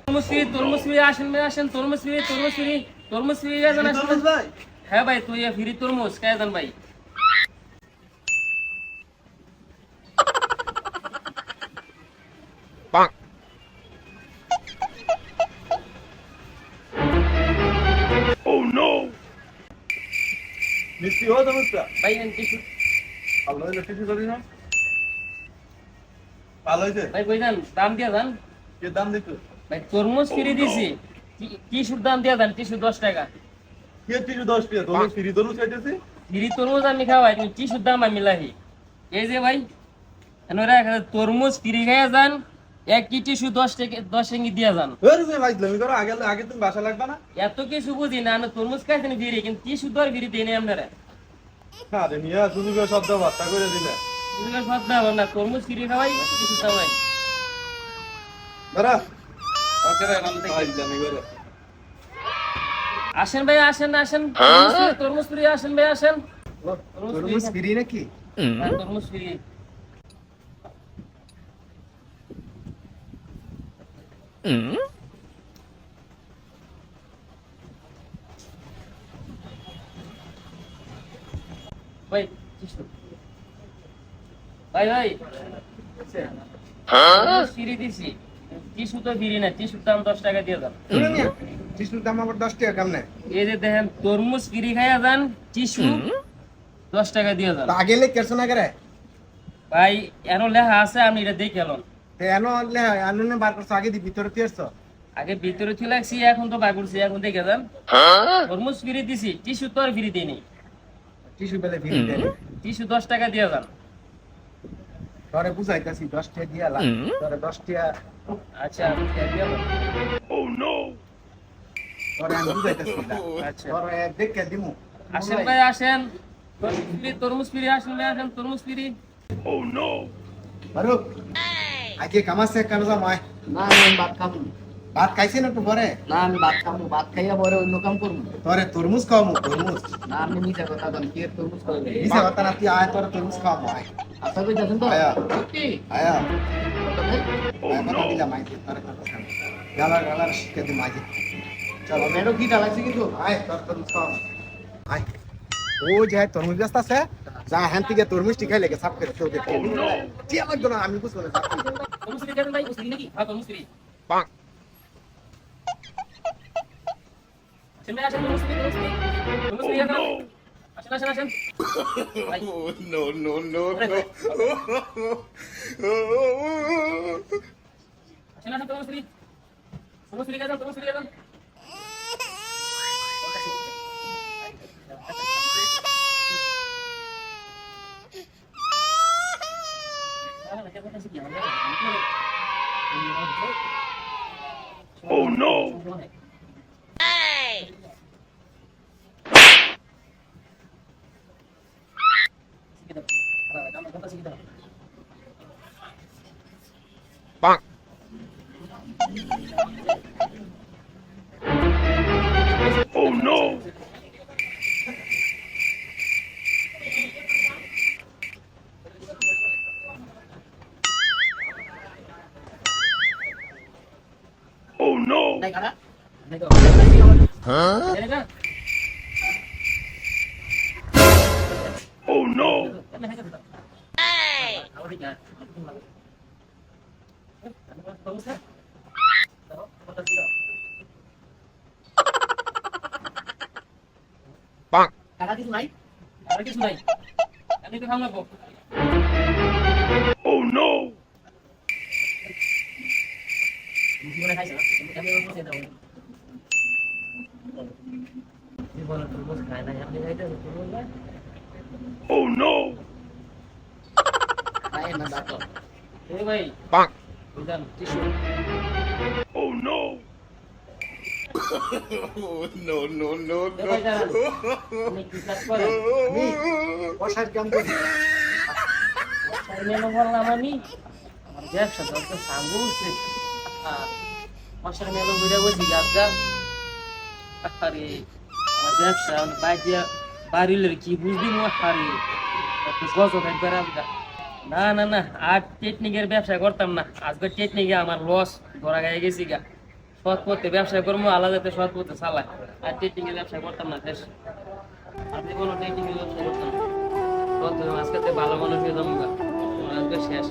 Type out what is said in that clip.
তরমুজ ফ্রি তরমুজ ফ্রি আসেন ভাই আসেন তরমুজ ফ্রি তরমুজ ফ্রি তরমুজ ফ্রি আসেন আসেন ভাই হ্যাঁ ভাই তুই ফ্রি তরমুজ কে জান ভাই মিষ্টি হো তরমুজটা ভাই এন কিছু ভালো হইল কিছু করি না ভালো হয়েছে? ভাই কই যান? দাম দিয়া যান। কে দাম দিত ভাই তরমুজ ফ্রি দিছি। কি- টিস্যুর দাম দিয়া যান টিস্যু দশ টাকা। কে টিশু দশ টাকা? তরমুজ ফ্রি তরমুজ খাইতেছি? ফ্রি তরমুজ আমি খাওয়াই তুমি টিস্যুর দাম আমি লাহি। এই যে ভাই এনারা তরমুজ ফ্রি খাইয়া যান এক কি টিস্যু দশ টাকা দশ টাকা দিয়া যান। ভাই তুমি করো আগে আগে তুমি বাসা লাগবে না? এত কিছু বুঝি না আমি তরমুজ খাইছেন ফ্রি কিন্তু টিস্যু দর ফ্রি দিই নাই আপনারা। আরে মিয়া তুমি শব্দ বার্তা করে দিলে। এগুলো সব না তরমুজ খাওয়াই খাওয়াই। আসেন ভাই আসেন আসেন। তরমুজ ফ্রি, আসেন ভাই আসেন। তরমুজ ফ্রি। নাকি? হ্যাঁ, তরমুজ ফ্রি। ভাই টিস্যু ভাই ভাই। তরমুজ ফ্রি দিছি। টিস্যু তো ফ্রি না টিস্যুর দাম দশ টাকা দিয়ে দাম টিসুর দাম আবার দশ টাকা কেমনে এই যে দেখেন তরমুজ ফ্রি খাইয়া যান টিস্যু দশ টাকা দিয়ে যান আগে লে কেরছো না করে ভাই এর লেখা আছে আপনি এটা দেখে এলন তে এনো লে আনুনে বার করছ আগে দি ভিতরে তিয়েছো আগে ভিতরে ছিল লাগছি এখন তো বাই করছি এখন দেখে যান। তরমুজ ফ্রি দিছি টিস্যু তো আর ফ্রি দিইনি টিসু বেলে ফ্রি দেয়। টিস্যু দশ টাকা দিয়ে যান। তোরে বুঝাইতাছি দশ টাকা দিয়া লাগ। তোরে দশ টাকা আচ্ছা আমি ও নো তোরে আমি বুঝাইতাছি না আচ্ছা। তোরে দেখে দিমু। আসেন ভাই আসেন। তরমুজ ফ্রি তরমুজ ফ্রি আসেন ভাই আসেন তরমুজ ফ্রি ফারুক আজকে কামাসে কেন জামাই না আমি ভাত খাব। ভাত খাইছেন একটু পরে? না আমি ভাত খাব ভাত খাইয়া পরে অন্য কাম করব। তোরে তরমুজ খাওয়ামু তরমুজ? না আমি মিশা কথা বলেন কি তরমুজ করবে মিশা কথা না তুই আয় তোরে তরমুজ খাওয়ামু আয়। আশা করি যাচ্ছেন তো? আয়া। সত্যি? আয়া। কথা দিলাম আয় তোরে কথা খাব গালার গালার শিখে দিম চলো মেয়েরও কি ডালাইছে কিন্তু? আয় তোর তরমুজ খাওয়ামু আয়। ও যে তরমুজ গাছ আছে যা হ্যান থেকে তরমুজটি খাই লেগে সাপ করে আমি বুঝব না তরমুজ ভাই নাকি হ্যাঁ তরমুজ পাক। আসেন ভাই আসেন তরমুজ ফ্রি তরমুজ Bonk. Oh no! Oh no! Huh? Oh no! টাকা কিছু নাই আর কিছু নাই আমি তো খাওয়া লাগবো জীবনে খাইছে না না না না দাঁত এ ভাই পাক। বুঝলাম টিস্যু নো নো নো কাজ করেন? আমি বসার কাম করি মেনু বললাম আমি আমার ব্যবসা তো সাঙ্গু মশার মেলো ঘুরে বসি গাছ গাছ আরে আমার ব্যবসা বাজিয়া বাড়িলের কি বুঝবি মো? আরে গজ একবার আমরা না না না, আর টেকনিকের ব্যবসা করতাম না। আজকে টেকনিকে আমার লস ধরা গায়ে গেছি গা। সৎ ব্যবসা করব আলাদাতে সৎ চালাই আর টেকনিকের ব্যবসা করতাম না শেষ আপনি কোনো টেকনিকের ব্যবসা করতাম না। আজকে ভালো মানুষ হয়ে যাব। আজকে শেষ